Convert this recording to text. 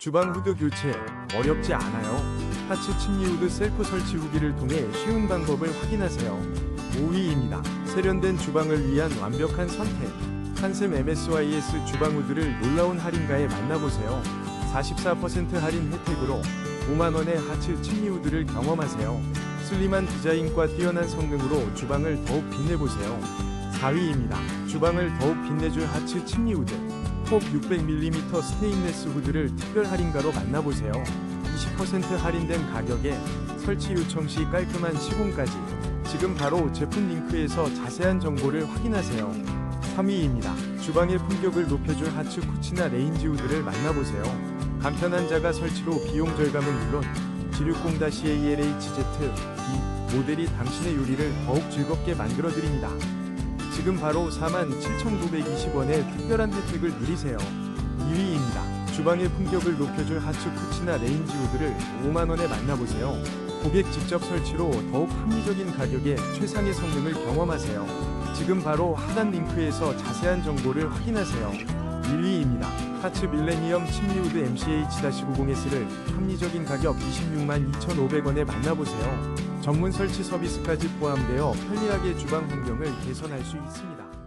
주방 후드 교체 어렵지 않아요. 하츠 침리 후드 셀프 설치 후기를 통해 쉬운 방법을 확인하세요. 5위입니다. 세련된 주방을 위한 완벽한 선택. 한샘 MSYS 주방 후드를 놀라운 할인가에 만나보세요. 44% 할인 혜택으로 5만원의 하츠 침리 후드를 경험하세요. 슬림한 디자인과 뛰어난 성능으로 주방을 더욱 빛내보세요. 4위입니다. 주방을 더욱 빛내줄 하츠 침리 후드. 폭 600mm 스테인레스 후드를 특별 할인가로 만나보세요. 20% 할인된 가격에 설치 요청 시 깔끔한 시공까지. 지금 바로 제품 링크에서 자세한 정보를 확인하세요. 3위입니다. 주방의 품격을 높여줄 하츠 쿠치나 레인지 후드를 만나보세요. 간편한 자가 설치로 비용 절감은 물론 G60-ALHZ B 모델이 당신의 요리를 더욱 즐겁게 만들어드립니다. 지금 바로 47,920원의 특별한 혜택을 누리세요. 2위입니다. 주방의 품격을 높여줄 하츠 쿠치나 레인지 우드를 5만원에 만나보세요. 고객 직접 설치로 더욱 합리적인 가격에 최상의 성능을 경험하세요. 지금 바로 하단 링크에서 자세한 정보를 확인하세요. 1위입니다. 하츠 밀레니엄 침리우드 MCH-90S를 합리적인 가격 26만 2,500원에 만나보세요. 전문 설치 서비스까지 포함되어 편리하게 주방 환경을 개선할 수 있습니다.